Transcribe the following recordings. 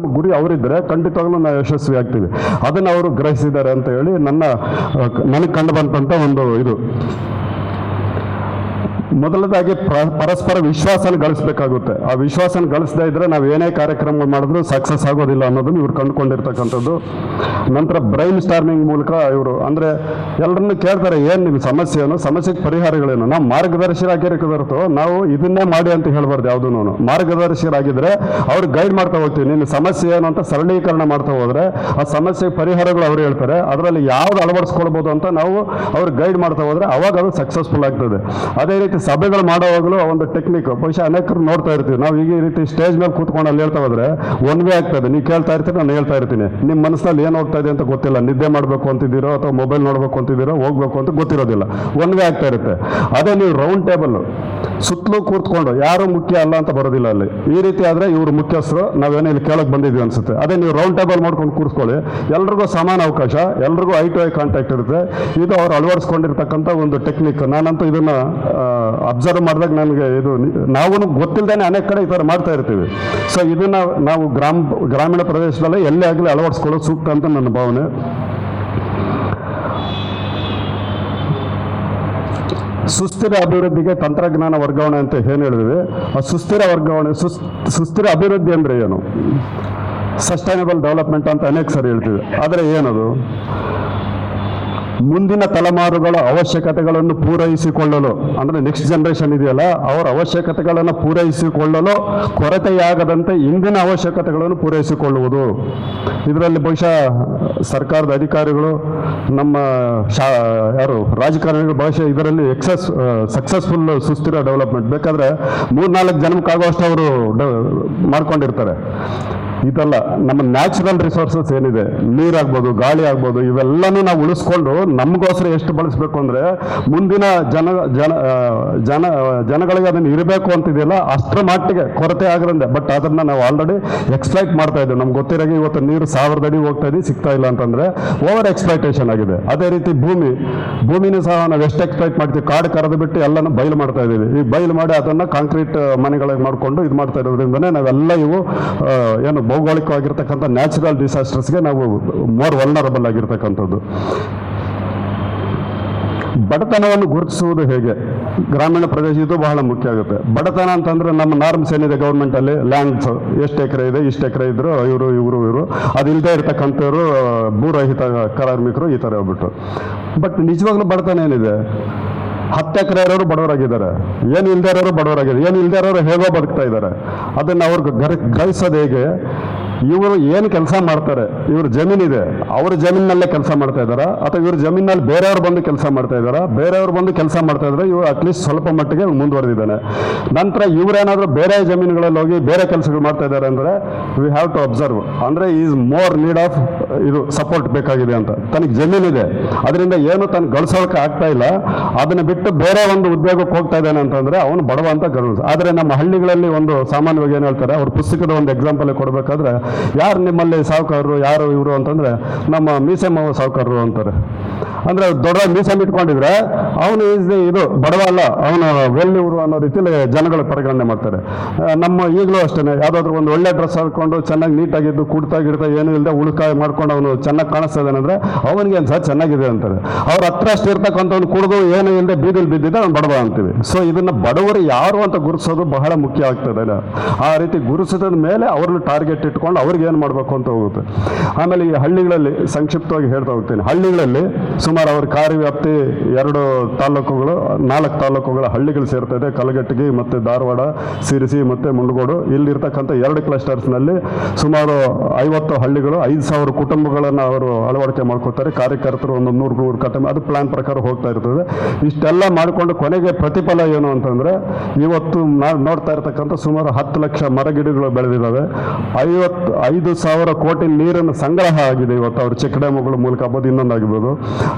ನಮ್ಮ ಗುರಿ ಅವರಿದ್ದರೆ ಖಂಡಿತವಾಗ್ಲೂ ನಾವು ಯಶಸ್ವಿ ಆಗ್ತೀವಿ. ಅದನ್ನು ಅವರು ಗ್ರಹಿಸಿದ್ದಾರೆ ಅಂತ ಹೇಳಿ ನನ್ನ ನನಗೆ ಕಂಡು ಒಂದು ಇದು. ಮೊದಲದಾಗಿ ಪ್ರ- ಪರಸ್ಪರ ವಿಶ್ವಾಸನ ಗಳಿಸ್ಬೇಕಾಗುತ್ತೆ. ಆ ವಿಶ್ವಾಸನ ಗಳಿಸದೇ ಇದ್ರೆ ನಾವು ಏನೇ ಕಾರ್ಯಕ್ರಮ ಮಾಡಿದ್ರು ಸಕ್ಸಸ್ ಆಗೋದಿಲ್ಲ ಅನ್ನೋದನ್ನ ಇವ್ರು ಕಂಡುಕೊಂಡಿರ್ತಕ್ಕಂಥದ್ದು. ನಂತರ ಬ್ರೈನ್ ಸ್ಟಾರ್ಮಿಂಗ್ ಮೂಲಕ ಇವರು, ಅಂದ್ರೆ ಎಲ್ಲರನ್ನು ಕೇಳ್ತಾರೆ, ಏನು ನಿಮ್ಮ ಸಮಸ್ಯೆ ಏನು? ಸಮಸ್ಯೆಗೆ ಪರಿಹಾರಗಳೇನು? ನಾವು ಮಾರ್ಗದರ್ಶಿರಾಗಿರಕ್ಕೆ ಹೊರತು ನಾವು ಇದನ್ನೇ ಮಾಡಿ ಅಂತ ಹೇಳ್ಬಾರ್ದು ಯಾವುದೂ ಮಾರ್ಗದರ್ಶಿರಾಗಿದ್ರೆ ಅವ್ರು ಗೈಡ್ ಮಾಡ್ತಾ ಹೋಗ್ತೀವಿ. ನಿಮ್ಮ ಸಮಸ್ಯೆ ಏನು ಅಂತ ಸರಳೀಕರಣ ಮಾಡ್ತಾ ಹೋದ್ರೆ ಆ ಸಮಸ್ಯೆಗೆ ಪರಿಹಾರಗಳು ಅವ್ರು ಹೇಳ್ತಾರೆ. ಅದರಲ್ಲಿ ಯಾವ್ದು ಅಳವಡಿಸ್ಕೊಳ್ಬೋದು ಅಂತ ನಾವು ಅವ್ರು ಗೈಡ್ ಮಾಡ್ತಾ ಹೋದ್ರೆ ಅವಾಗ ಅದು ಸಕ್ಸಸ್ಫುಲ್ ಆಗ್ತದೆ. ಅದೇ ರೀತಿ ಸಭೆಗಳು ಮಾಡುವಾಗಲೂ ಒಂದು ಟೆಕ್ನಿಕ್ ಬಹುಶಃ ಅನೇಕರು ನೋಡ್ತಾ ಇರ್ತೀವಿ. ನಾವು ಈಗ ಈ ರೀತಿ ಸ್ಟೇಜ್ ಮೇಲೆ ಕೂತ್ಕೊಂಡು ಅಲ್ಲಿ ಹೇಳ್ತಾ ಹೋದ್ರೆ ಒನ್ ವೇ ಆಗ್ತದೆ ನೀವು ಕೇಳ್ತಾ ಇರ್ತೀರಿ? ನಾನು ಹೇಳ್ತಾ ಇರ್ತೀನಿ. ನಿಮ್ಮ ಮನಸ್ಸಲ್ಲಿ ಏನು ಹೋಗ್ತಾ ಇದೆ ಅಂತ ಗೊತ್ತಿಲ್ಲ. ನಿದ್ದೆ ಮಾಡಬೇಕು ಅಂತಿದ್ದೀರೋ ಅಥವಾ ಮೊಬೈಲ್ ನೋಡಬೇಕು ಅಂತಿದ್ದೀರೋ, ಹೋಗ್ಬೇಕು ಅಂತ ಗೊತ್ತಿರೋದಿಲ್ಲ. ಒನ್ ವೇ ಆಗ್ತಾ ಇರುತ್ತೆ. ಅದೇ ನೀವು ರೌಂಡ್ ಟೇಬಲ್ ಸುತ್ತಲೂ ಕೂತ್ಕೊಂಡು, ಯಾರು ಮುಖ್ಯ ಅಲ್ಲ ಅಂತ ಬರೋದಿಲ್ಲ ಅಲ್ಲಿ. ಈ ರೀತಿ ಆದರೆ ಇವರು ಮುಖ್ಯಸ್ಥರು, ನಾವೇನೋ ಇಲ್ಲಿ ಕೇಳಕ್ಕೆ ಬಂದಿದ್ವಿ ಅನ್ಸುತ್ತೆ. ಅದೇ ನೀವು ರೌಂಡ್ ಟೇಬಲ್ ಮಾಡ್ಕೊಂಡು ಕೂರಿಸ್ಕೊಳ್ಳಿ. ಎಲ್ರಿಗೂ ಸಮಾನ ಅವಕಾಶ, ಎಲ್ರಿಗೂ ಐ ಟು ಐ ಕಾಂಟ್ಯಾಕ್ಟ್ ಇರುತ್ತೆ. ಇದು ಅವ್ರು ಅಳವಡಿಸ್ಕೊಂಡಿರ್ತಕ್ಕಂಥ ಒಂದು ಟೆಕ್ನಿಕ್ ನಾನಂತೂ ಇದನ್ನು ಅಬ್ಸರ್ವ್ ಮಾಡಿದಾಗ ನನಗೆ ಇದು ನಾವು ಗೊತ್ತಿಲ್ಲದೇ ಅನೇಕ ಕಡೆ ಈ ಥರ ಮಾಡ್ತಾ ಇರ್ತೀವಿ. ಸೊ ಇದನ್ನು ನಾವು ಗ್ರಾಮ, ಗ್ರಾಮೀಣ ಪ್ರದೇಶದಲ್ಲೇ ಎಲ್ಲೇ ಆಗಲಿ ಅಳವಡಿಸ್ಕೊಳ್ಳೋದು ಸೂಕ್ತ ಅಂತ ನನ್ನ ಭಾವನೆ. ಸುಸ್ಥಿರ ಅಭಿವೃದ್ಧಿಗೆ ತಂತ್ರಜ್ಞಾನ ವರ್ಗಾವಣೆ ಅಂತ ಏನು ಹೇಳಿದ್ವಿ? ಆ ಸುಸ್ಥಿರ ವರ್ಗಾವಣೆ, ಸುಸ್, ಸುಸ್ಥಿರ ಅಭಿವೃದ್ಧಿ ಅಂದರೆ ಏನು? ಸಸ್ಟೈನಬಲ್ ಡೆವಲಪ್ಮೆಂಟ್ ಅಂತ ಅನೇಕ ಸರಿ ಹೇಳ್ತೀವಿ. ಆದರೆ ಏನದು? ಮುಂದಿನ ತಲೆಮಾರುಗಳ ಅವಶ್ಯಕತೆಗಳನ್ನು ಪೂರೈಸಿಕೊಳ್ಳಲು, ಅಂದರೆ ನೆಕ್ಸ್ಟ್ ಜನರೇಷನ್ ಇದೆಯಲ್ಲ, ಅವರ ಅವಶ್ಯಕತೆಗಳನ್ನು ಪೂರೈಸಿಕೊಳ್ಳಲು ಕೊರತೆಯಾಗದಂತೆ ಇಂದಿನ ಅವಶ್ಯಕತೆಗಳನ್ನು ಪೂರೈಸಿಕೊಳ್ಳುವುದು. ಇದರಲ್ಲಿ ಬಹುಶಃ ಸರ್ಕಾರದ ಅಧಿಕಾರಿಗಳು, ನಮ್ಮ ಶಾ, ಯಾರು, ರಾಜಕಾರಣಿಗಳು ಬಹುಶಃ ಇದರಲ್ಲಿ ಎಕ್ಸಸ್ ಸಕ್ಸಸ್ಫುಲ್ ಸುಸ್ಥಿರ ಡೆವಲಪ್ಮೆಂಟ್ ಬೇಕಾದರೆ ಮೂರ್ನಾಲ್ಕು ಜನಕ್ಕಾಗುವಷ್ಟು ಅವರು ಮಾಡ್ಕೊಂಡಿರ್ತಾರೆ. ಇದಲ್ಲ, ನಮ್ಮ ನ್ಯಾಚುರಲ್ ರಿಸೋರ್ಸಸ್ ಏನಿದೆ? ನೀರಾಗ್ಬೋದು, ಗಾಳಿ ಆಗ್ಬೋದು, ಇವೆಲ್ಲನೂ ನಾವು ಉಳಿಸ್ಕೊಂಡು ನಮಗೋಸ್ಕರ ಎಷ್ಟು ಬಳಸಬೇಕು ಅಂದರೆ ಮುಂದಿನ ಜನ ಜನ ಜನ, ಜನಗಳಿಗೆ ಅದನ್ನು ಇರಬೇಕು ಅಂತಿದೆಯಲ್ಲ, ಅಷ್ಟರ ಮಟ್ಟಿಗೆ ಕೊರತೆ ಆಗಿರಂದೆ ಬಟ್ ಅದನ್ನು ನಾವು ಆಲ್ರೆಡಿ ಎಕ್ಸ್ಪ್ಲೈಟ್ ಮಾಡ್ತಾ ಇದ್ದೇವೆ. ನಮ್ಗೆ ಗೊತ್ತಿರೋಂಗೆ ಇವತ್ತು ನೀರು ಸಾವಿರದ ಅಡಿ ಹೋಗ್ತಾ ಇದೆ, ಸಿಗ್ತಾ ಇಲ್ಲ ಅಂತಂದರೆ ಓವರ್ ಎಕ್ಸ್ಪ್ಲೈಟೇಷನ್ ಆಗಿದೆ. ಅದೇ ರೀತಿ ಭೂಮಿ, ಭೂಮಿನೂ ಸಹ ನಾವು ಎಷ್ಟು ಎಕ್ಸ್ಪ್ಲೈಟ್ ಮಾಡ್ತೀವಿ? ಕಾಡು ಕರೆದು ಬಿಟ್ಟು ಎಲ್ಲನೂ ಬಯಲು ಮಾಡ್ತಾ ಇದ್ದೀವಿ. ಈ ಬಯಲು ಮಾಡಿ ಅದನ್ನು ಕಾಂಕ್ರೀಟ್ ಮನೆಗಳಿಗೆ ಮಾಡಿಕೊಂಡು ಇದು ಮಾಡ್ತಾ ಇರೋದ್ರಿಂದನೇ ನಾವೆಲ್ಲ ಇವು ಏನು ಭೌಗೋಳಿಕವಾಗಿರ್ತಕ್ಕಂಥ ನ್ಯಾಚುರಲ್ ಡಿಸಾಸ್ಟರ್ಸ್ಗೆ ನಾವು ಮೋರ್ ವಲ್ನರಬಲ್ ಆಗಿರ್ತಕ್ಕಂಥದ್ದು. ಬಡತನವನ್ನು ಗುರುತಿಸುವುದು ಹೇಗೆ? ಗ್ರಾಮೀಣ ಪ್ರದೇಶ ಇದು ಬಹಳ ಮುಖ್ಯ ಆಗುತ್ತೆ. ಬಡತನ ಅಂತಂದ್ರೆ ನಮ್ಮ ನಾರ್ಮ್ಸ್ ಏನಿದೆ ಗೌರ್ಮೆಂಟ್ ಅಲ್ಲಿ ಲ್ಯಾಂಡ್ಸ್ ಎಷ್ಟು ಎಕರೆ ಇದೆ, ಇಷ್ಟು ಎಕರೆ ಇದ್ರು ಇವರು ಇವರು ಇವರು. ಅದಿಲ್ಲದೆ ಇರ್ತಕ್ಕಂಥವ್ರು ಭೂರಹಿತ ಕಾರ್ಮಿಕರು ಈ ಥರ ಹೋಗ್ಬಿಟ್ಟು ಬಟ್ ನಿಜವಾಗ್ಲೂ ಬಡತನ ಏನಿದೆ? ಹತ್ತು ಇರೋರು ಬಡವರಾಗಿದ್ದಾರೆ. ಏನು ಇಲ್ದೇ ಇರೋರು ಬಡವರಾಗಿದ್ದಾರೆ. ಏನು ಇಲ್ದೇ ಇರೋರು ಹೇಗೋ ಬದುಕ್ತಾ ಇದ್ದಾರೆ. ಅದನ್ನು ಅವ್ರಿಗೆ ಗರ, ಗ್ರಹಿಸೋದು ಹೇಗೆ? ಇವರು ಏನು ಕೆಲಸ ಮಾಡ್ತಾರೆ? ಇವ್ರ ಜಮೀನಿದೆ. ಅವ್ರ ಜಮೀನಲ್ಲೇ ಕೆಲಸ ಮಾಡ್ತಾ ಇದ್ದಾರಾ? ಅಥವಾ ಇವ್ರ ಜಮೀನಲ್ಲಿ ಬೇರೆಯವ್ರು ಬಂದು ಕೆಲಸ ಮಾಡ್ತಾ ಇದ್ದಾರಾ? ಬೇರೆಯವ್ರು ಬಂದು ಕೆಲಸ ಮಾಡ್ತಾ ಇದ್ದಾರೆ ಇವರು ಅಟ್ಲೀಸ್ಟ್ ಸ್ವಲ್ಪ ಮಟ್ಟಿಗೆ ಮುಂದುವರೆದಿದ್ದಾನೆ. ನಂತರ ಇವರೇನಾದರೂ ಬೇರೆ ಜಮೀನುಗಳಲ್ಲಿ ಹೋಗಿ ಬೇರೆ ಕೆಲಸಗಳು ಮಾಡ್ತಾ ಇದ್ದಾರೆ ಅಂದರೆ ವಿ ಹ್ಯಾವ್ ಟು ಅಬ್ಸರ್ವ್ ಅಂದರೆ ಈಸ್ ಮೋರ್ ನೀಡ್ ಆಫ್ ಇದು ಸಪೋರ್ಟ್ ಬೇಕಾಗಿದೆ ಅಂತ. ತನಗೆ ಜಮೀನಿದೆ. ಅದರಿಂದ ಏನು ತನ್ನ ಗಳಿಸೋಕೆ ಆಗ್ತಾ ಇಲ್ಲ. ಅದನ್ನ ಬಿಟ್ಟು ಬೇರೆ ಒಂದು ಉದ್ಯೋಗಕ್ಕೆ ಹೋಗ್ತಾ ಇದ್ದಾನೆ ಅಂತಂದ್ರೆ ಅವನು ಬಡವ ಅಂತ ಗರ್ವ. ಆದರೆ ನಮ್ಮ ಹಳ್ಳಿಗಳಲ್ಲಿ ಒಂದು ಸಾಮಾನ್ಯವಾಗಿ ಏನು ಹೇಳ್ತಾರೆ, ಅವ್ರ ಪುಸ್ತಕದ ಒಂದು ಎಕ್ಸಾಂಪಲ್ ಕೊಡಬೇಕಾದ್ರೆ ಯಾರು ನಿಮ್ಮಲ್ಲಿ ಸಾಹುಕಾರರು, ಯಾರು ಇವರು ಅಂತಂದ್ರೆ ನಮ್ಮ ಮೀಸೆ ಮಾವ ಸಾಹುಕಾರರು ಅಂತಾರೆ. ಅಂದ್ರೆ ದೊಡ್ಡ ಮೀಸೆ ಇಟ್ಕೊಂಡಿದ್ರೆ ಅವನು ಈಸ್ ಇದು ಬಡವ ಅಲ್ಲ, ಅವನು ವೆಲ್ ಇವರು ಅನ್ನೋ ರೀತಿಯಲ್ಲಿ ಜನಗಳು ಪರಿಗಣನೆ ಮಾಡ್ತಾರೆ. ನಮ್ಮ ಈಗಲೂ ಅಷ್ಟೇ ಯಾವುದಾದ್ರೂ ಒಂದು ಒಳ್ಳೆ ಡ್ರೆಸ್ ಹಾಕೊಂಡು ಚೆನ್ನಾಗಿ ನೀಟಾಗಿದ್ದು ಕುಡ್ತಾ ಗಿಡ್ತಾ ಏನೂ ಇಲ್ಲದೆ ಉಳುಕಾಯಿ ಮಾಡ್ಕೊಂಡು ಅವನು ಚೆನ್ನಾಗಿ ಕಾಣಿಸ್ತಾ ಇದ್ದಾನೆ ಅಂದ್ರೆ ಅವನಿಗೆ ಸಹ ಚೆನ್ನಾಗಿದೆ ಅಂತಾರೆ. ಅವ್ರ ಹತ್ರ ಅಷ್ಟು ಇರ್ತಕ್ಕಂಥವ್ನು ಕುಡಿದು ಏನೂ ಇಲ್ಲದೆ ಬೀದಿಲಿ ಬಿದ್ದಿದ್ದ ಅವ್ನು ಬಡವ ಅಂತೀವಿ. ಸೊ ಇದನ್ನ ಬಡವರು ಯಾರು ಅಂತ ಗುರುತಿಸೋದು ಬಹಳ ಮುಖ್ಯ ಆಗ್ತದೆ? ಆ ರೀತಿ ಗುರುಸಿದ ಮೇಲೆ ಅವ್ರನ್ನ ಟಾರ್ಗೆಟ್ ಇಟ್ಕೊಂಡು ಅವ್ರಿಗೆ ಏನು ಮಾಡಬೇಕು ಅಂತ ಹೋಗುತ್ತೆ. ಆಮೇಲೆ ಈ ಹಳ್ಳಿಗಳಲ್ಲಿ ಸಂಕ್ಷಿಪ್ತವಾಗಿ ಹೇಳ್ತಾ ಹೋಗ್ತೀನಿ. ಹಳ್ಳಿಗಳಲ್ಲಿ ಸುಮಾರು ಅವ್ರ ಕಾರ್ಯವ್ಯಾಪ್ತಿ ಎರಡು ತಾಲೂಕುಗಳು ನಾಲ್ಕು ತಾಲೂಕುಗಳ ಹಳ್ಳಿಗಳು ಸೇರ್ತದೆ. ಕಲಗಟ್ಟಿಗೆ ಮತ್ತೆ ಧಾರವಾಡ, ಸಿರಿಸಿ ಮತ್ತು ಮುಂಡಗೋಡು. ಇಲ್ಲಿರ್ತಕ್ಕಂಥ ಎರಡು ಕ್ಲಸ್ಟರ್ಸ್ನಲ್ಲಿ ಸುಮಾರು ಐವತ್ತು ಹಳ್ಳಿಗಳು, ಐದು ಸಾವಿರ ಕುಟುಂಬಗಳನ್ನು ಅವರು ಅಳವಡಿಕೆ ಮಾಡ್ಕೋತಾರೆ. ಕಾರ್ಯಕರ್ತರು ಒಂದು ನೂರು ನೂರು ಕಟಮ ಅದು ಪ್ಲಾನ್ ಪ್ರಕಾರ ಹೋಗ್ತಾ ಇರ್ತದೆ. ಇಷ್ಟೆಲ್ಲ ಮಾಡಿಕೊಂಡು ಕೊನೆಗೆ ಪ್ರತಿಫಲ ಏನು ಅಂತಂದ್ರೆ, ಇವತ್ತು ನೋಡ್ತಾ ಇರ್ತಕ್ಕಂಥ ಸುಮಾರು ಹತ್ತು ಲಕ್ಷ ಮರಗಿಡಗಳು ಬೆಳೆದಿದ್ದಾವೆ. ಐವತ್ತು ಐದು ಸಾವಿರ ಕೋಟಿ ನೀರನ್ನು ಸಂಗ್ರಹ ಆಗಿದೆ ಇವತ್ತು ಅವ್ರ ಚೆಕ್ ಡ್ಯಾಮ್ಗಳ ಮೂಲಕ ಆಗ್ಬೋದು ಇನ್ನೊಂದಾಗಿರ್ಬೋದು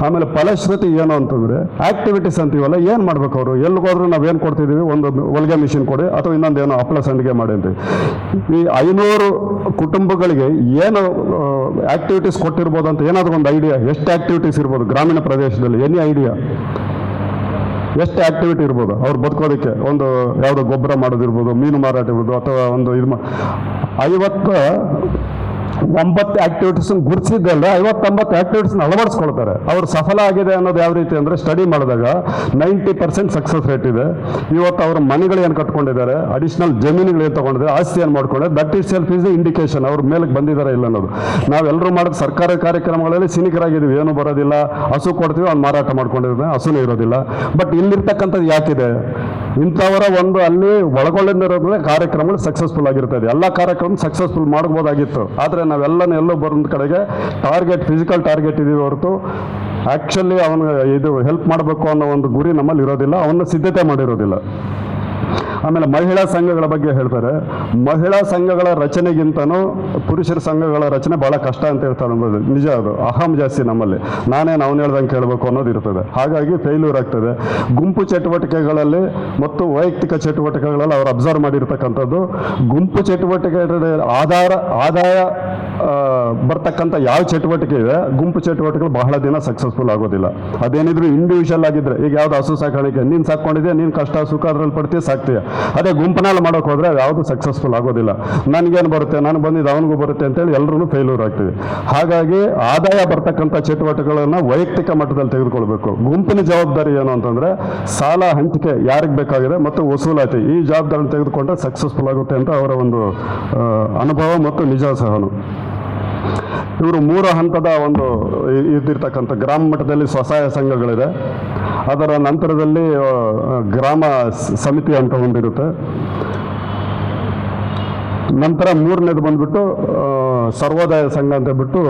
ಆಮೇಲೆ ಫಲಶ್ರುತಿ ಏನು ಅಂತಂದ್ರೆ ಆಕ್ಟಿವಿಟೀಸ್ ಅಂತೀವಲ್ಲ, ಏನು ಮಾಡ್ಬೇಕು ಅವರು? ಎಲ್ಲಿಗೋದ್ರೂ ನಾವು ಏನು ಕೊಡ್ತಿದ್ದೀವಿ ಒಂದು ಹೊಲಿಗೆ ಮಿಷಿನ್ ಕೊಡಿ, ಅಥವಾ ಇನ್ನೊಂದೇನೋ ಹಪ್ಪಳ ಸಂಡಿಗೆ ಮಾಡಿ ಅಂತ ಈ ಐನೂರು ಕುಟುಂಬಗಳಿಗೆ ಏನು ಆಕ್ಟಿವಿಟೀಸ್ ಕೊಟ್ಟಿರ್ಬೋದು ಅಂತ ಏನಾದರೂ ಒಂದು ಐಡಿಯಾ ಎಷ್ಟು ಆಕ್ಟಿವಿಟೀಸ್ ಇರ್ಬೋದು ಗ್ರಾಮೀಣ ಪ್ರದೇಶದಲ್ಲಿ? ಎನಿ ಐಡಿಯಾ ಎಷ್ಟು ಆಕ್ಟಿವಿಟಿ ಇರ್ಬೋದು, ಅವ್ರು ಬದುಕೋದಕ್ಕೆ ಒಂದು ಯಾವುದೋ ಗೊಬ್ಬರ ಮಾಡೋದಿರ್ಬೋದು, ಮೀನು ಮಾರಾಟ ಇರ್ಬೋದು, ಅಥವಾ ಒಂದು ಇದು ಐವತ್ತು ಒಂಬತ್ತು ಆಕ್ಟಿವಿಟೀಸ್ ಗುರುತಿಸಿದ್ದಲ್ಲ, ಐವತ್ತೊಂಬತ್ತು ಆಕ್ಟಿವಿಟೀಸ್ ಅಳವಡಿಸ್ಕೊಳ್ತಾರೆ. ಅವ್ರು ಸಫಲ ಆಗಿದೆ ಅನ್ನೋದು ಯಾವ ರೀತಿ ಅಂದರೆ ಸ್ಟಡಿ ಮಾಡಿದಾಗ ನೈಂಟಿ ಪರ್ಸೆಂಟ್ ಸಕ್ಸಸ್ ರೇಟ್ ಇದೆ. ಇವತ್ತು ಅವ್ರ ಮನೆಗಳು ಏನು ಕಟ್ಕೊಂಡಿದ್ದಾರೆ ಅಡಿಷನಲ್ ಜಮೀನುಗಳು ಏನು ತೊಗೊಂಡಿದ್ದಾರೆ, ಆಸ್ತಿ ಏನು ಮಾಡ್ಕೊಂಡಿದ್ದಾರೆ that is self is indication ಅವ್ರ ಮೇಲೆ ಬಂದಿದ್ದಾರೆ ಇಲ್ಲ ಅನ್ನೋದು. ನಾವೆಲ್ಲರೂ ಮಾಡೋದು ಸರ್ಕಾರಿ ಕಾರ್ಯಕ್ರಮಗಳಲ್ಲಿ ಸಿನಿಕರಾಗಿದ್ದೀವಿ. ಏನು ಬರೋದಿಲ್ಲ. ಹಸು ಕೊಡ್ತೀವಿ, ಅವ್ನು ಮಾರಾಟ ಮಾಡ್ಕೊಂಡಿದ್ದಾನೆ. ಹಸುನೇ ಇರೋದಿಲ್ಲ. ಬಟ್ ಇಲ್ಲಿರ್ತಕ್ಕಂಥದ್ದು ಯಾಕಿದೆ? ಇಂಥವರ ಒಂದು ಅಲ್ಲಿ ಒಳಗೊಳ್ಳಿರೋದ್ರೆ ಕಾರ್ಯಕ್ರಮಗಳು ಸಕ್ಸಸ್ಫುಲ್ ಆಗಿರ್ತದೆ. ಎಲ್ಲ ಕಾರ್ಯಕ್ರಮ ಸಕ್ಸಸ್ಫುಲ್ ಮಾಡ್ಬೋದಾಗಿತ್ತು. ಆದರೆ ನಾವೆಲ್ಲನೂ ಎಲ್ಲೋ ಬರೋದ್ ಕಡೆಗೆ ಟಾರ್ಗೆಟ್ ಫಿಸಿಕಲ್ ಟಾರ್ಗೆಟ್ ಇದೀವಿ ಹೊರತು. ಆ್ಯಕ್ಚುಲಿ ಅವನು ಇದು ಹೆಲ್ಪ್ ಮಾಡಬೇಕು ಅನ್ನೋ ಒಂದು ಗುರಿ ನಮ್ಮಲ್ಲಿ ಇರೋದಿಲ್ಲ ಅವನ್ನ ಸಿದ್ಧತೆ ಮಾಡಿರೋದಿಲ್ಲ. ಆಮೇಲೆ ಮಹಿಳಾ ಸಂಘಗಳ ಬಗ್ಗೆ ಹೇಳ್ತಾರೆ. ಮಹಿಳಾ ಸಂಘಗಳ ರಚನೆಗಿಂತನೂ ಪುರುಷರ ಸಂಘಗಳ ರಚನೆ ಬಹಳ ಕಷ್ಟ ಅಂತ ಹೇಳ್ತಾರೆ ಅನ್ನೋದು ನಿಜ ಅದು. ಅಹಂ ಜಾಸ್ತಿ ನಮ್ಮಲ್ಲಿ. ನಾನೇ ನಾವು ಹೇಳ್ದಂಗೆ ಕೇಳಬೇಕು ಅನ್ನೋದು ಇರ್ತದೆ. ಹಾಗಾಗಿ ಫೇಲ್ಯೂರ್ ಆಗ್ತದೆ. ಗುಂಪು ಚಟುವಟಿಕೆಗಳಲ್ಲಿ ಮತ್ತು ವೈಯಕ್ತಿಕ ಚಟುವಟಿಕೆಗಳಲ್ಲಿ ಅವರು ಅಬ್ಸರ್ವ್ ಮಾಡಿರ್ತಕ್ಕಂಥದ್ದು. ಗುಂಪು ಚಟುವಟಿಕೆ ಆಧಾರ, ಆದಾಯ ಬರ್ತಕ್ಕಂಥ ಯಾವ ಚಟುವಟಿಕೆ ಇದೆ, ಗುಂಪು ಚಟುವಟಿಕೆಗಳು ಬಹಳ ದಿನ ಸಕ್ಸಸ್ಫುಲ್ ಆಗೋದಿಲ್ಲ. ಅದೇನಿದ್ರು ಇಂಡಿವಿಜುವಲ್ ಆಗಿದ್ರೆ, ಈಗ ಯಾವ್ದು ಹಸು ಸಾಕಾಣಿಕೆ ನೀನು ಸಾಕೊಂಡಿದ್ಯಾ ನೀನು ಕಷ್ಟ, ಸುಖ ಅದ್ರಲ್ಲಿ ಪಡ್ತೀಯ ಸಾಕ್ತೀಯ ಅದೇ ಗುಂಪಿನಲ್ಲಿ ಮಾಡೋಕೆ ಹೋದರೆ ಯಾವುದು ಸಕ್ಸಸ್ಫುಲ್ ಆಗೋದಿಲ್ಲ. ನನಗೇನು ಬರುತ್ತೆ? ನಾನು ಬಂದಿದ್ದು ಅವನಿಗೂ ಬರುತ್ತೆ ಅಂತೇಳಿ ಎಲ್ಲರೂ ಫೇಲ್ಯೂರ್ ಆಗ್ತೀವಿ. ಹಾಗಾಗಿ ಆದಾಯ ಬರ್ತಕ್ಕಂಥ ಚಟುವಟಿಕೆಗಳನ್ನು ವೈಯಕ್ತಿಕ ಮಟ್ಟದಲ್ಲಿ ತೆಗೆದುಕೊಳ್ಬೇಕು. ಗುಂಪಿನ ಜವಾಬ್ದಾರಿ ಏನು ಅಂತಂದರೆ ಸಾಲ, ಹಂಚಿಕೆ ಯಾರಿಗೆ ಬೇಕಾಗಿದೆ ಮತ್ತು ವಸೂಲಾತಿ. ಈ ಜವಾಬ್ದಾರಿ ತೆಗೆದುಕೊಂಡ್ರೆ ಸಕ್ಸಸ್ಫುಲ್ ಆಗುತ್ತೆ ಅಂತ ಅವರ ಒಂದು ಅನುಭವ ಮತ್ತು ನಿಜ ಸಹನು. ಇವರು ಮೂರು ಹಂತದ ಒಂದು ಇದ್ದಿರ್ತಕ್ಕಂಥ ಗ್ರಾಮ ಮಟ್ಟದಲ್ಲಿ ಸ್ವಸಹಾಯ ಸಂಘಗಳಿದೆ. ಅದರ ನಂತರದಲ್ಲಿ ಗ್ರಾಮ ಸಮಿತಿ ಅಂತ ಒಂದಿರುತ್ತೆ. ನಂತರ ಮೂರನೇದು ಬಂದ್ಬಿಟ್ಟು ಸರ್ವೋದಯ ಸಂಘ ಅಂತ ಬಿಟ್ಟು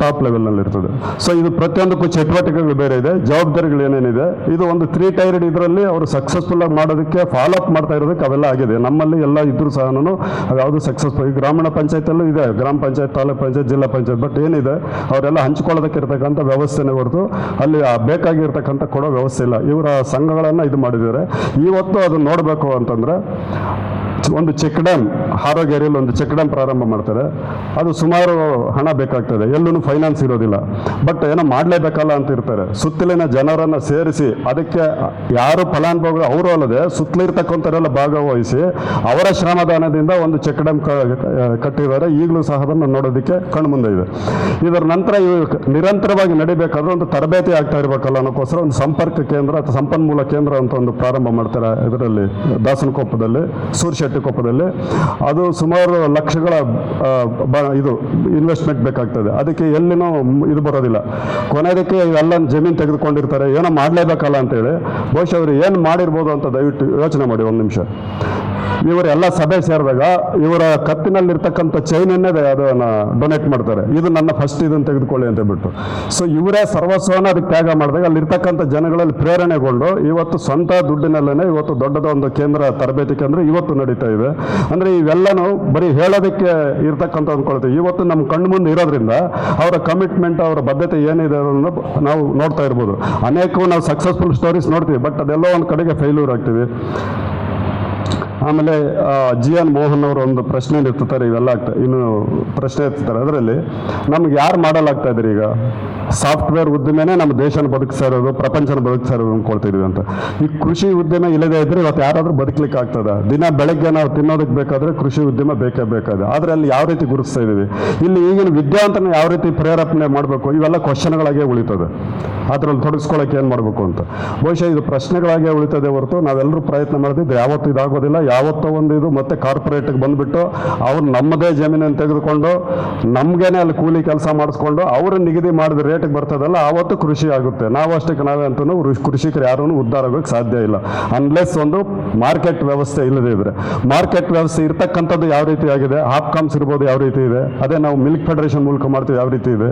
ಟಾಪ್ ಲೆವೆಲ್ನಲ್ಲಿ ಇರ್ತದೆ. ಸೊ ಇದು ಪ್ರತಿಯೊಂದಕ್ಕೂ ಚಟುವಟಿಕೆಗಳು ಬೇರೆ ಇದೆ. ಜವಾಬ್ದಾರಿಗಳು ಏನೇನಿದೆ? ಇದು ಒಂದು ತ್ರೀ ಟೈರ್ಡ್ ಇದರಲ್ಲಿ ಅವರು ಸಕ್ಸಸ್ಫುಲ್ ಆಗಿ ಮಾಡೋದಕ್ಕೆ ಫಾಲೋ ಅಪ್ ಮಾಡ್ತಾ ಇರೋದಕ್ಕೆ ಅವೆಲ್ಲ ಆಗಿದೆ. ನಮ್ಮಲ್ಲಿ ಎಲ್ಲ ಇದ್ರೂ ಸಹ ಯಾವುದು ಸಕ್ಸಸ್ಫುಲ್ ಈ ಗ್ರಾಮೀಣ ಪಂಚಾಯತಲ್ಲೂ ಇದೆ. ಗ್ರಾಮ ಪಂಚಾಯತ್, ತಾಲೂಕ್ ಪಂಚಾಯತ್, ಜಿಲ್ಲಾ ಪಂಚಾಯತ್ ಬಟ್ ಏನಿದೆ? ಅವರೆಲ್ಲ ಹಂಚ್ಕೊಳ್ಳೋದಕ್ಕೆ ಇರ್ತಕ್ಕಂಥ ವ್ಯವಸ್ಥೆನೇ ಹೊರತು ಅಲ್ಲಿ ಬೇಕಾಗಿರ್ತಕ್ಕಂಥ ಕೊಡೋ ವ್ಯವಸ್ಥೆ ಇಲ್ಲ. ಇವರ ಸಂಘಗಳನ್ನು ಇದು ಮಾಡಿದ್ದಾರೆ. ಇವತ್ತು ಅದು ನೋಡಬೇಕು ಅಂತಂದ್ರೆ ಒಂದು ಚೆಕ್ ಡ್ಯಾಮ್ ಹಾರೋಗೇರಿಯಲ್ಲಿ ಒಂದು ಚೆಕ್ ಡ್ಯಾಮ್ ಪ್ರಾರಂಭ ಮಾಡ್ತಾರೆ. ಅದು ಸುಮಾರು ಹಣ ಬೇಕಾಗ್ತದೆ. ಎಲ್ಲೂ ಫೈನಾನ್ಸ್ ಇರೋದಿಲ್ಲ. ಬಟ್ ಏನೋ ಮಾಡಲೇಬೇಕಲ್ಲ ಅಂತ ಇರ್ತಾರೆ. ಸುತ್ತಲಿನ ಜನರನ್ನು ಸೇರಿಸಿ, ಅದಕ್ಕೆ ಯಾರು ಫಲಾನುಭವಿಗಳು, ಅವರು ಅಲ್ಲದೆ ಸುತ್ತಲಿರ್ತಕ್ಕಂಥವರೆಲ್ಲ ಭಾಗವಹಿಸಿ, ಅವರ ಶ್ರಮದಾನದಿಂದ ಒಂದು ಚೆಕ್ ಡ್ಯಾಮ್ ಕಟ್ಟಿದ್ದಾರೆ. ಈಗಲೂ ಸಹ ಅದನ್ನು ನೋಡೋದಕ್ಕೆ ಕಣ್ಮುಂದೆ ಇದೆ. ಇದರ ನಂತರ ನಿರಂತರವಾಗಿ ನಡಿಬೇಕಾದ್ರೆ ಒಂದು ತರಬೇತಿ ಆಗ್ತಾ ಇರಬೇಕಲ್ಲ ಅನ್ನೋಕ್ಕೋಸ್ಕರ ಒಂದು ಸಂಪರ್ಕ ಕೇಂದ್ರ ಅಥವಾ ಸಂಪನ್ಮೂಲ ಕೇಂದ್ರ ಅಂತ ಒಂದು ಪ್ರಾರಂಭ ಮಾಡ್ತಾರೆ ಇದರಲ್ಲಿ ದಾಸನಕೊಪ್ಪದಲ್ಲಿ. ಸೂರ್ಶೆಟ್ಟಿಕೊಪ್ಪದಲ್ಲಿ ಅದು ಸುಮಾರು ಲಕ್ಷಗಳ ಇದು ಇನ್ವೆಸ್ಟ್ಮೆಂಟ್ ಬೇಕಾಗ್ತದೆ. ಅದಕ್ಕೆ ಎಲ್ಲಿನೂ ಇದು ಬರೋದಿಲ್ಲ. ಕೊನೆಯದಕ್ಕೆ ಎಲ್ಲ ಜಮೀನು ತೆಗೆದುಕೊಂಡಿರ್ತಾರೆ. ಏನೋ ಮಾಡಲೇಬೇಕಲ್ಲ ಅಂತೇಳಿ. ಬಹುಶಃ ಅವರು ಏನು ಮಾಡಿರ್ಬೋದು ಅಂತ ದಯವಿಟ್ಟು ಯೋಚನೆ ಮಾಡಿ ಒಂದು ನಿಮಿಷ. ಇವರೆಲ್ಲ ಸಭೆ ಸೇರಿದಾಗ ಇವರ ಕತ್ತಿನಲ್ಲಿರ್ತಕ್ಕಂಥ ಚೈನನ್ನೇ ಅದನ್ನು ಡೊನೇಟ್ ಮಾಡ್ತಾರೆ. ಇದು ನನ್ನ ಫಸ್ಟ್ ಇದನ್ನು ತೆಗೆದುಕೊಳ್ಳಿ ಅಂತ ಬಿಟ್ಟು ಸೊ ಇವರೇ ಸರ್ವಸ್ವನ ಅದಕ್ಕೆ ತ್ಯಾಗ ಮಾಡಿದಾಗ ಅಲ್ಲಿರ್ತಕ್ಕಂಥ ಜನಗಳಲ್ಲಿ ಪ್ರೇರಣೆಗೊಂಡು ಇವತ್ತು ಸ್ವಂತ ದುಡ್ಡಿನಲ್ಲೇ ಇವತ್ತು ದೊಡ್ಡದ ಒಂದು ಕೇಂದ್ರ ತರಬೇತಿ ಕೇಂದ್ರ ಇವತ್ತು ನಡೀತಾ ಇದೆ. ಅಂದರೆ ಇವೆಲ್ಲನೂ ಬರೀ ಹೇಳೋದಕ್ಕೆ ಇರ್ತಕ್ಕಂಥ ಅಂದ್ಕೊಳ್ತೀವಿ ಇವತ್ತು ನಮ್ಮ ಕಣ್ಣು ಮುಂದೆ ಇರೋದ್ರಿಂದ ಅವರ ಕಮಿಟ್ಮೆಂಟ್ ಅವರ ಬದ್ಧತೆ ಏನಿದೆ ಅನ್ನೋದನ್ನು ನಾವು ನೋಡ್ತಾ ಇರ್ಬೋದು. ಅನೇಕ ನಾವು ಸಕ್ಸಸ್ಫುಲ್ ಸ್ಟೋರೀಸ್ ನೋಡ್ತೀವಿ ಬಟ್ ಅದೆಲ್ಲೋ ಒಂದು ಕಡೆಗೆ ಫೇಲ್ಯೂರ್ ಆಗ್ತೀವಿ. ಆಮೇಲೆ ಜಿ ಎನ್ ಮೋಹನ್ ಅವರು ಒಂದು ಪ್ರಶ್ನೆ ಎತ್ತುತ್ತಾರೆ ಇವೆಲ್ಲ ಆಗ್ತಾ ಇನ್ನು ಪ್ರಶ್ನೆ ಎತ್ತಾರೆ ಅದರಲ್ಲಿ ನಮ್ಗೆ ಯಾರು ಮಾಡಲಾಗ್ತಾ ಇದ್ರಿ ಈಗ? ಸಾಫ್ಟ್ವೇರ್ ಉದ್ದಿಮೆನೇ ನಮ್ಮ ದೇಶನ ಬದುಕ್ತಾ ಇರೋದು, ಪ್ರಪಂಚನ ಬದುಕ್ತಾ ಇರೋದು ಅಂದ್ಕೊಳ್ತಿದ್ವಿ ಅಂತ. ಈ ಕೃಷಿ ಉದ್ಯಮ ಇಲ್ಲದೆ ಇದ್ರೆ ಇವತ್ತು ಯಾರಾದರೂ ಬದುಕಲಿಕ್ಕೆ ಆಗ್ತದೆ? ದಿನ ಬೆಳಗ್ಗೆ ನಾವು ತಿನ್ನೋದಕ್ಕೆ ಬೇಕಾದ್ರೆ ಕೃಷಿ ಉದ್ಯಮ ಬೇಕೇ ಬೇಕಾದ್ರೆ ಆದರೆ ಅಲ್ಲಿ ಯಾವ ರೀತಿ ಗುರುತಿಸ್ತಾ ಇದೀವಿ ಇಲ್ಲಿ ಈಗಿನ ವಿದ್ಯಾವಂತನ ಯಾವ ರೀತಿ ಪ್ರೇರೇಪಣೆ ಮಾಡಬೇಕು? ಇವೆಲ್ಲ ಕ್ವಶನ್ಗಳಾಗೇ ಉಳಿತದೆ. ಅದರಲ್ಲಿ ತೊಡಗಿಸ್ಕೊಳ್ಳೋಕೆ ಏನು ಮಾಡಬೇಕು ಅಂತ? ಬಹುಶಃ ಇದು ಪ್ರಶ್ನೆಗಳಾಗೆ ಉಳಿತದೆ ಹೊರತು ನಾವೆಲ್ಲರೂ ಪ್ರಯತ್ನ ಮಾಡಿದ್ರೆ ಯಾವತ್ತೂ ಇದಾಗೋದಿಲ್ಲ ಯಾವತ್ತೋ ಒಂದು ಇದು ಮತ್ತೆ ಕಾರ್ಪೊರೇಟ್ಗೆ ಬಂದುಬಿಟ್ಟು ಅವ್ರು ನಮ್ಮದೇ ಜಮೀನನ್ನು ತೆಗೆದುಕೊಂಡು ನಮಗೇನೆ ಅಲ್ಲಿ ಕೂಲಿ ಕೆಲಸ ಮಾಡಿಸ್ಕೊಂಡು ಅವರು ನಿಗದಿ ಮಾಡಿದ ರೇಟಿಗೆ ಬರ್ತದಲ್ಲ ಆವತ್ತು ಕೃಷಿ ಆಗುತ್ತೆ. ನಾವು ಅಷ್ಟಕ್ಕೆ ನಾವೇ ಅಂತೂ ಕೃಷಿಕರು ಯಾರೂ ಉದ್ಧಾರ ಆಗೋಕ್ಕೆ ಸಾಧ್ಯ ಇಲ್ಲ. ಅನ್ಲೆಸ್ ಒಂದು ಮಾರ್ಕೆಟ್ ವ್ಯವಸ್ಥೆ ಇಲ್ಲದೇ ಇದ್ರೆ. ಮಾರ್ಕೆಟ್ ವ್ಯವಸ್ಥೆ ಇರ್ತಕ್ಕಂಥದ್ದು ಯಾವ ರೀತಿ ಆಗಿದೆ? ಹಾಪ್ಕಾಮ್ಸ್ ಇರ್ಬೋದು ಯಾವ ರೀತಿ ಇದೆ? ಅದೇ ನಾವು ಮಿಲ್ಕ್ ಫೆಡರೇಷನ್ ಮೂಲಕ ಮಾಡ್ತೀವಿ ಯಾವ ರೀತಿ ಇದೆ?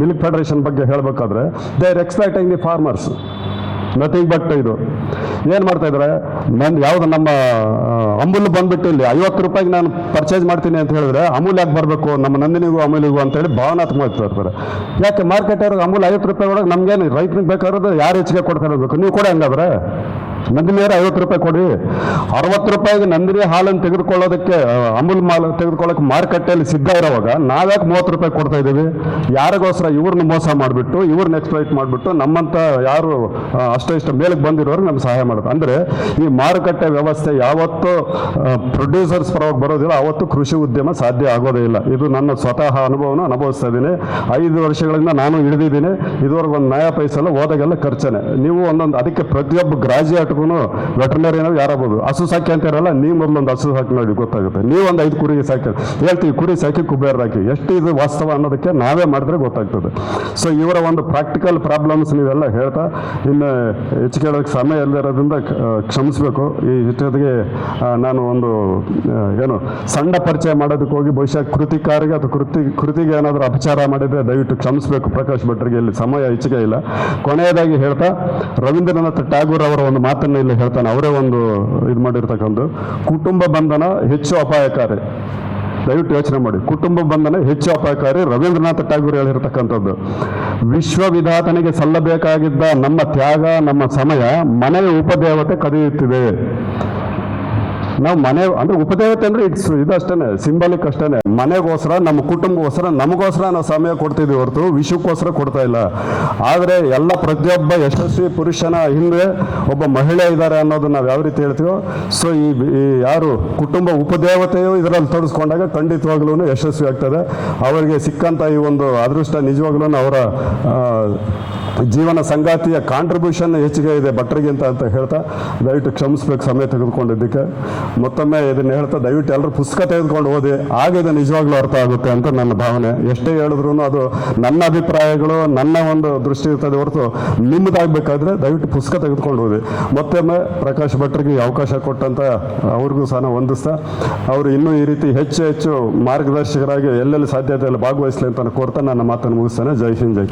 ಮಿಲ್ಕ್ ಫೆಡರೇಷನ್ ಬಗ್ಗೆ ಹೇಳಬೇಕಾದ್ರೆ they are exploiting the farmers nothing but ಇದು. ಏನು ಮಾಡ್ತಾ ನನ್ನ ಯಾವ್ದು ನಮ್ಮ ಅಮೂಲ್ ಬಂದ್ಬಿಟ್ಟು ಇಲ್ಲಿ ಐವತ್ತು ರೂಪಾಯಿಗೆ ನಾನು ಪರ್ಚೇಸ್ ಮಾಡ್ತೀನಿ ಅಂತ ಹೇಳಿದ್ರೆ ಅಮೂಲ್ ಯಾಕೆ ಬರಬೇಕು? ನಮ್ಮ ನಂದಿನಿಗೂ, ಅಮೂಲಿಗೂ ಅಂತೇಳಿ ಭಾವನಾತ್ಮಕ ಇರ್ತಾರೆ ಯಾಕೆ ಮಾರ್ಕೆಟ್ ಅವ್ರಿಗೆ ಅಮೂಲ್ ಐವತ್ತು ರೂಪಾಯಿ ಒಳಗೆ ನಮ್ಗೇನು ರೈತನಿಗೆ ಬೇಕಾಗಿರೋದು ಯಾರು ಹೆಚ್ಚಿಗೆ ಕೊಡ್ತಾ ಇರಬೇಕು ನೀವು ಕೂಡ ಹಂಗಾದ್ರೆ. ನಂದಿನಿ ನೀರು ಐವತ್ತು ರೂಪಾಯಿ ಕೊಡಿ ಅರವತ್ತು ರೂಪಾಯಿಗೆ ನಂದಿನಿ ಹಾಲನ್ನು ತೆಗೆದುಕೊಳ್ಳೋದಕ್ಕೆ ಅಮೂಲ್ ಮಾಲ್ ತೆಗೆದುಕೊಳ್ಳೋಕೆ ಮಾರುಕಟ್ಟೆಯಲ್ಲಿ ಸಿದ್ಧ ಇರೋವಾಗ ನಾವ್ಯಾಕೆ ಮೂವತ್ತು ರೂಪಾಯಿ ಕೊಡ್ತಾ ಇದ್ದೀವಿ? ಯಾರಿಗೋಸ್ಕರ ಇವ್ರನ್ನ ಮೋಸ ಮಾಡಿಬಿಟ್ಟು, ಇವ್ರನ್ನ ಎಕ್ಸ್ಪ್ಲೈಟ್ ಮಾಡಿಬಿಟ್ಟು ನಮ್ಮಂಥ ಯಾರು ಅಷ್ಟೋ ಇಷ್ಟ ಮೇಲಕ್ಕೆ ಬಂದಿರೋರು ನಮ್ಗೆ ಸಹಾಯ ಮಾಡೋದು. ಅಂದರೆ ಈ ಮಾರುಕಟ್ಟೆ ವ್ಯವಸ್ಥೆ ಯಾವತ್ತು ಪ್ರೊಡ್ಯೂಸರ್ಸ್ ಪರವಾಗಿ ಬರೋದಿಲ್ಲ, ಅವತ್ತು ಕೃಷಿ ಉದ್ಯಮ ಸಾಧ್ಯ ಆಗೋದೇ ಇಲ್ಲ. ಇದು ನನ್ನ ಸ್ವತಃ ಅನುಭವನ ಅನುಭವಿಸ್ತಾ ಇದ್ದೀನಿ. ಐದು ವರ್ಷಗಳಿಂದ ನಾನು ಹಿಡಿದಿದ್ದೀನಿ. ಇದುವರೆಗೂ ಒಂದು ನ್ಯಾಯ ಪೈಸಲ್ಲ ಹೋದಾಗೆಲ್ಲ ಖರ್ಚನೆ. ನೀವು ಒಂದೊಂದು, ಅದಕ್ಕೆ ಪ್ರತಿಯೊಬ್ಬ ಗ್ರಾಜುಯೇಟ್ಗೂ ಏನಾದ್ರು ಯಾರಾಗ್ಬೋದು ಹಸು ಸಾಕಿ ಅಂತಾರಲ್ಲ ನೀವು ಮೊದಲೊಂದು ಹಸು ಸಾಕಿ ನೋಡಿ, ಗೊತ್ತಾಗುತ್ತೆ. ನೀವು ಒಂದು ಐದು ಕುರಿ ಸಾಕಿ. ಹೇಳ್ತೀವಿ, ಕುರಿ ಸಾಕಿ, ಕುಬೇರ ಹಾಕಿ ಎಷ್ಟು ಇದು ವಾಸ್ತವ ಅನ್ನೋದಕ್ಕೆ ನಾವೇ ಮಾಡಿದ್ರೆ ಗೊತ್ತಾಗ್ತದೆ. ಸೊ ಇವರ ಒಂದು ಪ್ರಾಕ್ಟಿಕಲ್ ಪ್ರಾಬ್ಲಮ್ಸ್ ನೀವೆಲ್ಲ ಹೇಳ್ತಾ, ಇನ್ನು ಹೆಚ್ಚು ಕೇಳೋದಕ್ಕೆ ಸಮಯ ಇಲ್ಲದಿರೋದ್ರಿಂದ ಕ್ಷಮಿಸಬೇಕು. ಈ ಜೊತೆಗೆ ನಾನು ಒಂದು ಏನು, ಸಣ್ಣ ಪರಿಚಯ ಮಾಡೋದಕ್ಕೆ ಹೋಗಿ ಬಹುಶಃ ಕೃತಿಕಾರಿಗೆ ಅಥವಾ ಕೃತಿ, ಕೃತಿಗೆ ಏನಾದರೂ ಅಪಚಾರ ಮಾಡಿದರೆ ದಯವಿಟ್ಟು ಕ್ಷಮಿಸಬೇಕು. ಪ್ರಕಾಶ್ ಭಟ್ರಿಗೆ ಇಲ್ಲಿ ಸಮಯ ಹೆಚ್ಚಿಗೆ ಇಲ್ಲ. ಕೊನೆಯದಾಗಿ ಹೇಳ್ತಾ, ರವೀಂದ್ರನಾಥ್ ಟ್ಯಾಗೂರ್ ಅವರ ಒಂದು ಮಾತನ್ನು ಇಲ್ಲಿ ಹೇಳ್ತಾನೆ. ಅವರೇ ಒಂದು ಇದು ಮಾಡಿರ್ತಕ್ಕಂಥ ಕುಟುಂಬ ಬಂಧನ ಹೆಚ್ಚು ಅಪಾಯಕಾರಿ. ದಯವಿಟ್ಟು ಯೋಚನೆ ಮಾಡಿ. ಕುಟುಂಬ ಬಂಧನ ಹೆಚ್ಚು ಅಪಾಯಕಾರಿ ರವೀಂದ್ರನಾಥ ಟ್ಯಾಗೂರ್ ಹೇಳಿರ್ತಕ್ಕಂಥದ್ದು. ವಿಶ್ವವಿಧಾತನಿಗೆ ಸಲ್ಲಬೇಕಾಗಿದ್ದ ನಮ್ಮ ತ್ಯಾಗ, ನಮ್ಮ ಸಮಯ ಮನೆಯ ಉಪದೇವತೆ ಕದಿಯುತ್ತಿದೆ. ನಾವು ಮನೆ, ಅಂದ್ರೆ ಉಪದೇವತೆ ಅಂದ್ರೆ ಇಟ್ಸ್ ಇದಷ್ಟೇ ಸಿಂಬಾಲಿಕ್ ಅಷ್ಟೇ ಮನೆಗೋಸ್ಕರ, ನಮ್ಮ ಕುಟುಂಬಗೋಸ್ಕರ, ನಮಗೋಸ್ಕರ ನಾವು ಸಮಯ ಕೊಡ್ತಿದ್ವಿ ಹೊರತು ವಿಷಯಕ್ಕೋಸ್ಕರ ಕೊಡ್ತಾ ಇಲ್ಲ. ಆದರೆ ಎಲ್ಲ ಪ್ರತಿಯೊಬ್ಬ ಯಶಸ್ವಿ ಪುರುಷನ ಹಿಂದೆ ಒಬ್ಬ ಮಹಿಳೆ ಇದ್ದಾರೆ ಅನ್ನೋದನ್ನ ನಾವು ಯಾವ ರೀತಿ ಹೇಳ್ತೀವೋ ಸೊ ಈ ಯಾರು ಕುಟುಂಬ ಉಪದೇವತೆಯು ಇದರಲ್ಲಿ ತೊಡಸ್ಕೊಂಡಾಗ ಖಂಡಿತವಾಗ್ಲೂ ಯಶಸ್ವಿ ಆಗ್ತದೆ. ಅವರಿಗೆ ಸಿಕ್ಕಂತ ಈ ಒಂದು ಅದೃಷ್ಟ ನಿಜವಾಗ್ಲೂ ಅವರ ಜೀವನ ಸಂಗಾತಿಯ ಕಾಂಟ್ರಿಬ್ಯೂಷನ್ ಹೆಚ್ಚಿಗೆ ಇದೆ ಭಟ್ರಿಗಿಂತ ಅಂತ ಹೇಳ್ತಾ, ದಯವಿಟ್ಟು ಕ್ಷಮಿಸ್ಬೇಕು ಸಮಯ ತೆಗೆದುಕೊಂಡಿದ್ದಕ್ಕೆ. ಮತ್ತೊಮ್ಮೆ ಇದನ್ನು ಹೇಳ್ತಾ, ದಯವಿಟ್ಟು ಎಲ್ಲರೂ ಪುಸ್ತಕ ತೆಗೆದುಕೊಂಡು ಓದಿ ಆಗ ಇದು ನಿಜವಾಗ್ಲೂ ಅರ್ಥ ಆಗುತ್ತೆ ಅಂತ ನನ್ನ ಭಾವನೆ. ಎಷ್ಟೇ ಹೇಳಿದ್ರು ಅದು ನನ್ನ ಅಭಿಪ್ರಾಯಗಳು, ನನ್ನ ಒಂದು ದೃಷ್ಟಿ ಇರ್ತದೆ ಹೊರತು ನಿಮ್ಮದಾಗಬೇಕಾದ್ರೆ ದಯವಿಟ್ಟು ಪುಸ್ತಕ ತೆಗೆದುಕೊಂಡು ಓದಿ. ಮತ್ತೊಮ್ಮೆ ಪ್ರಕಾಶ್ ಭಟ್ರಿಗೆ ಅವಕಾಶ ಕೊಟ್ಟಂತ ಅವ್ರಿಗೂ ಸಹ ನಾನು ವಂದಿಸ್ತಾ, ಅವರು ಇನ್ನೂ ಈ ರೀತಿ ಹೆಚ್ಚು ಹೆಚ್ಚು ಮಾರ್ಗದರ್ಶಕರಾಗಿ ಎಲ್ಲೆಲ್ಲಿ ಸಾಧ್ಯತೆಯಲ್ಲಿ ಭಾಗವಹಿಸಲಿ ಅಂತ ಕೋರ್ತಾ ನನ್ನ ಮಾತನ್ನು ಮುಗಿಸ್ತಾನೆ. ಜೈ ಹಿಂದ್, ಜೈ